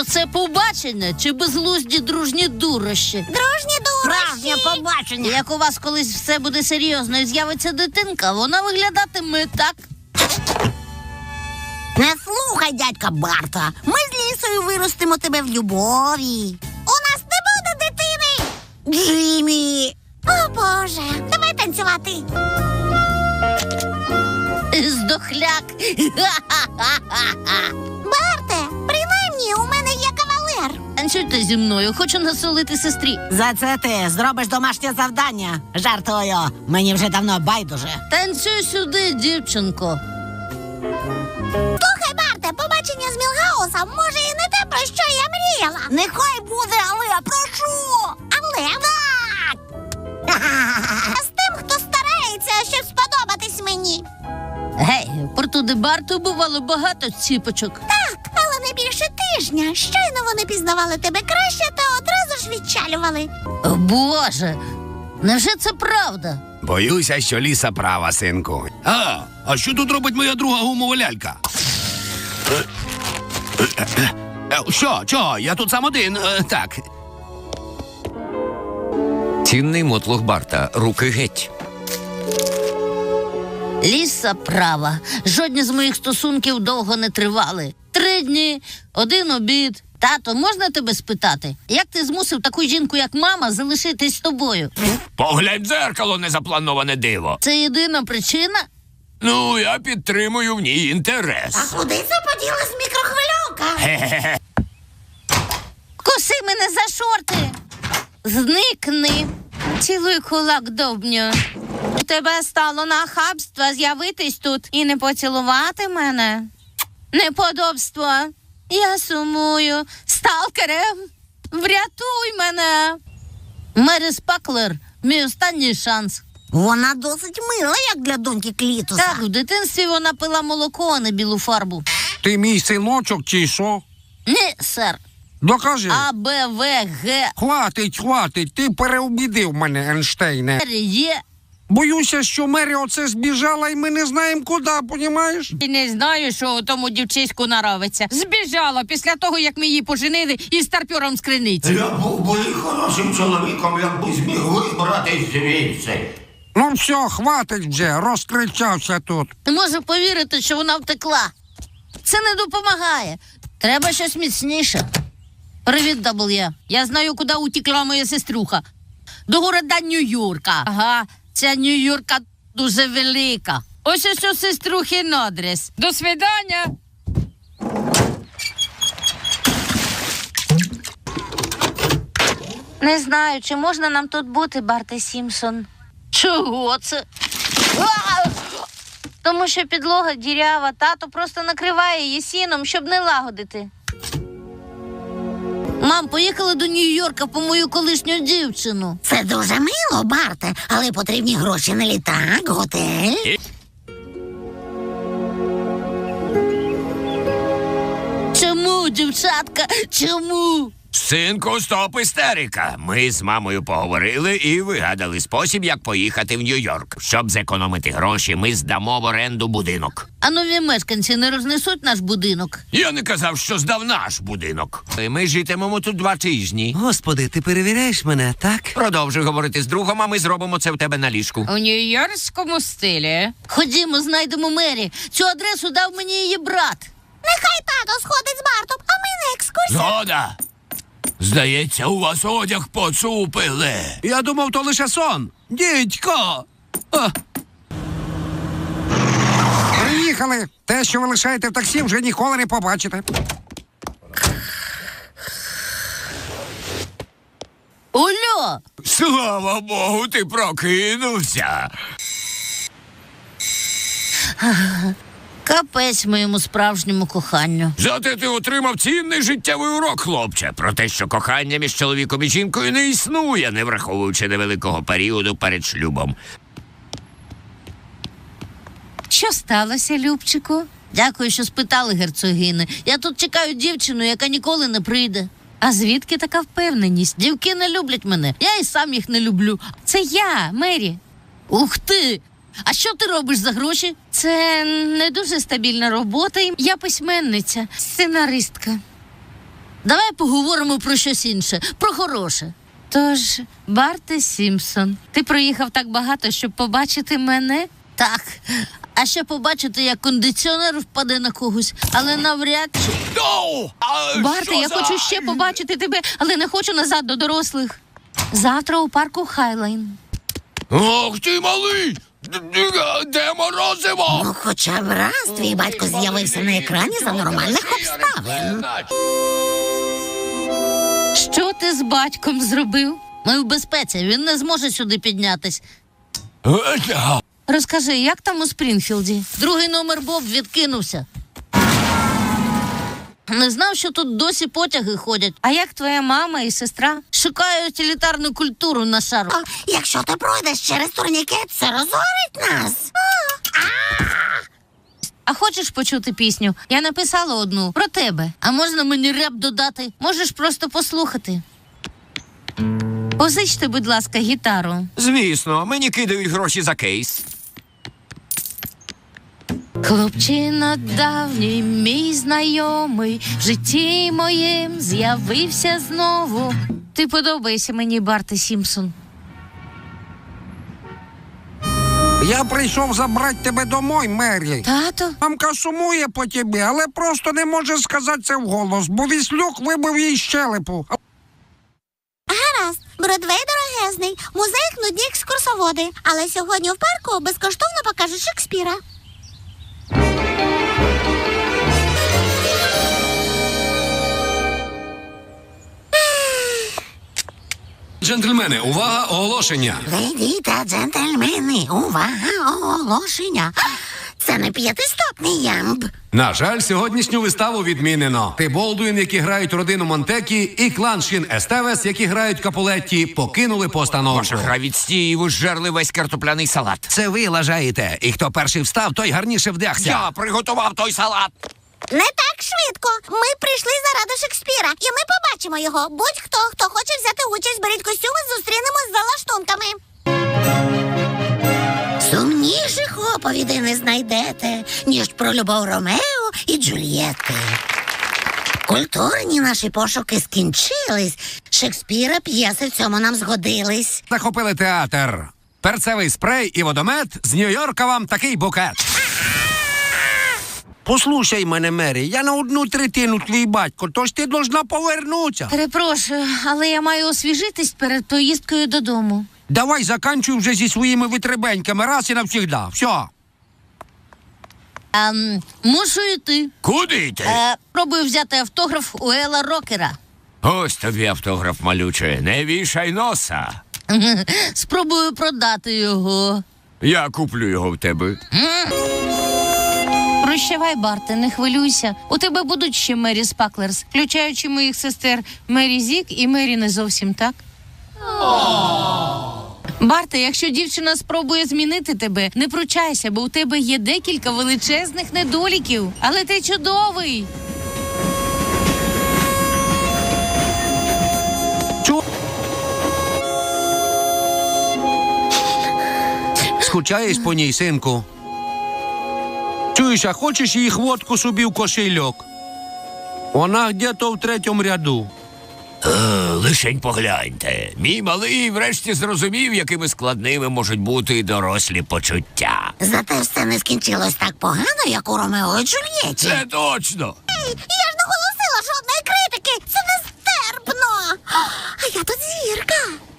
То це побачення чи безглузді дружні дурощі? Дружні Справжнє дурощі. побачення. Як у вас колись все буде серйозно і з'явиться дитинка, вона виглядатиме так. Не слухай, дядька Барта. Ми з лісою виростимо тебе в любові. У нас не буде дитини. Джиммі. О Боже, давай танцювати. Здохляк. Барте, Танцюйте зі мною, хочу насолити сестрі. За це ти зробиш домашнє завдання. Жартую, мені вже давно байдуже. Танцюй сюди, дівчинко. Слухай, Барте, побачення з Мілгаусом може і не те, про що я мріяла. Нехай буде, але я прошу. Але так. З тим, хто старається, щоб сподобатись мені. Гей, про туди барту бувало багато ціпочок. Тижня. Щойно вони пізнавали тебе краще та одразу ж відчалювали. О, Боже, невже це правда? Боюся, що ліса права, синку. А, а що тут робить моя друга гумова лялька? Е, Що, що? Я тут сам один. Е, Так. Цінний мотлох Барта. Руки геть. Ліса права. Жодні з моїх стосунків довго не тривали. Три дні, один обід. Тато, можна тебе спитати? Як ти змусив таку жінку, як мама, залишитись з тобою? Поглянь в дзеркало, незаплановане диво. Це єдина причина? Ну, я підтримую в ній інтерес. А Куди це поділась мікрохвильовка? Куси мене за шорти. Зникни. Цілуй кулак довбню. Тебе стало нахабство з'явитись тут і не поцілувати мене. Неподобство. Я сумую. Сталкерем. Врятуй мене. Мері Спаклер, мій останній шанс. Вона досить мила, як для доньки Клітуса. Так, в дитинстві вона пила молоко, а не білу фарбу. Ти мій синочок чи що? Ні, сер. Докажи. А, Б, В, Г, Хватить, хватить, ти переубідив мене, Ейнштейне. Р, Є. Боюся, що Мері оце збіжала і ми не знаємо куди, понімаєш? І не знаю, що тому дівчиську наравиться. Збіжала після того, як ми її поженили із старпьором з криниці. Я був би хорошим чоловіком, якби зміг вибратись звідси. Ну все, хватить вже, розкричався тут. Не можу повірити, що вона втекла. Це не допомагає. Треба щось міцніше. Привіт, Дабл'є. Я знаю, куди утікла моя сестрюха. До города Нью-Йорка. Ага, ця Нью-Йорка дуже велика. Ось у сеструхин адрес. До свидання. Не знаю, чи можна нам тут бути, Барте Сімпсон. Чого це? А! Тому що підлога дірява, тато просто накриває її сіном, щоб не лагодити. Мам, поїхали до Нью-Йорка по мою колишню дівчину. Це дуже мило, Барте, але потрібні гроші на літак, готель. Чому, дівчатка? Чому? Синку, стоп істерика. Ми з мамою поговорили і вигадали спосіб, як поїхати в Нью-Йорк. Щоб зекономити гроші, ми здамо в оренду будинок. А нові мешканці не рознесуть наш будинок. Я не казав, що здав наш будинок. Ми житимемо тут два тижні. Господи, ти перевіряєш мене, так? Продовжуй говорити з другом, а ми зробимо це в тебе на ліжку. У нью-йоркському стилі. Ходімо, знайдемо Мері. Цю адресу дав мені її брат. Нехай тато сходить з Бартом, а ми на екскурсію. Згода. Здається, у вас одяг поцупили. Я думав, то лише сон. Дідько. А, Приїхали. Те, що ви лишаєте в таксі, вже ніколи не побачите. Ульо! слава Богу, ти прокинувся. Капець моєму справжньому коханню. Зате ти отримав цінний життєвий урок, хлопче, про те, що кохання між чоловіком і жінкою не існує, не враховуючи невеликого періоду перед шлюбом. Що сталося, Любчику? Дякую, що спитали, герцогини. Я тут чекаю дівчину, яка ніколи не прийде. А звідки така впевненість? Дівки не люблять мене, я і сам їх не люблю. Це я, Мері. Ух ти! А що ти робиш за гроші? Це не дуже стабільна робота. Я письменниця, сценаристка. Давай поговоримо про щось інше, про хороше. Тож, Барте Сімпсон, ти проїхав так багато, щоб побачити мене? Так. А ще побачити, як кондиціонер впаде на когось, але навряд чи. Барте, я хочу ще побачити тебе, але не хочу назад до дорослих. Завтра у парку Хайлайн. Ох ти малий! Де морозиво? Ну, хоча б раз твій батько з'явився на екрані за нормальних обставин. Що ти з батьком зробив? Ми в безпеці, він не зможе сюди піднятись. Розкажи, як там у Спрінфілді? Другий номер Боб відкинувся. Не знав, що тут досі потяги ходять. А як твоя мама і сестра? Шукаю утилітарну культуру на шару. А, якщо ти пройдеш через турнікет, це розорить нас. А хочеш почути пісню? Я написала одну про тебе. А можна мені реп додати? Можеш просто послухати. Позичте, будь ласка, гітару. Звісно, мені кидають гроші за кейс. Хлопчина давній, мій знайомий, в житті моїм з'явився знову. Ти подобаєшся мені, Барте Сімпсон. Я прийшов забрати тебе домой, Мері. Тато? Мамка сумує по тобі, але просто не може сказати це вголос, бо віслюк вибив їй щелепу. Гаразд, Бродвей дорогезний, музей нудні екскурсоводи. Але сьогодні в парку безкоштовно покажуть Шекспіра. Джентльмени, увага, оголошення. Леді та джентльмени, увага, оголошення. Це не п'ятистопний ямб. На жаль, сьогоднішню виставу відмінено. Ти Болдуін, які грають родину Монтекі, і клан Шін Естевес, які грають Капулетті, покинули постановку. Ваша гра відстій, ви зжерли весь картопляний салат. Це ви лажаєте. І хто перший встав, той гарніше вдягся. Я приготував той салат. Не так швидко. Ми прийшли заради Шекспіра, і ми побачимо його. Будь-хто, хто хоче взяти участь, беріть костюми, зустрінемось за лаштунками. Сумніших оповідей не знайдете, ніж про любов Ромео і Джульєтти. Культурні наші пошуки скінчились. Шекспіра п'єси в цьому нам згодились. Захопили театр. Перцевий спрей і водомет з Нью-Йорка вам такий букет. Послухай мене, Мері, я на одну третину твій батько, тож ти должна повернутися. Перепрошую, але я маю освіжитись перед поїздкою додому. Давай заканчуй вже зі своїми витребеньками раз і навсігда. Все. Ем, мушу йти. Куди йти? Е, пробую взяти автограф у Ела Рокера. Ось тобі автограф малюче. Не вішай носа. Спробую продати його. Я куплю його в тебе. Прощавай, Барте, не хвилюйся. У тебе будуть ще Мері Спаклерс, включаючи моїх сестер Мері Зік і Мері не зовсім так. Барте, якщо дівчина спробує змінити тебе, не пручайся, бо у тебе є декілька величезних недоліків. Але ти чудовий. Скучаєш по ній, синку. Чуєш, а хочеш їх водку собі в кошельок? Вона где-то в третьому ряду. Е, лишень погляньте. Мій малий врешті зрозумів, якими складними можуть бути і дорослі почуття. Зате все не скінчилось так погано, як у Ромео і Джульєті. Це точно. Ей, я ж не голосила жодної критики. Це нестерпно. А я тут зірка.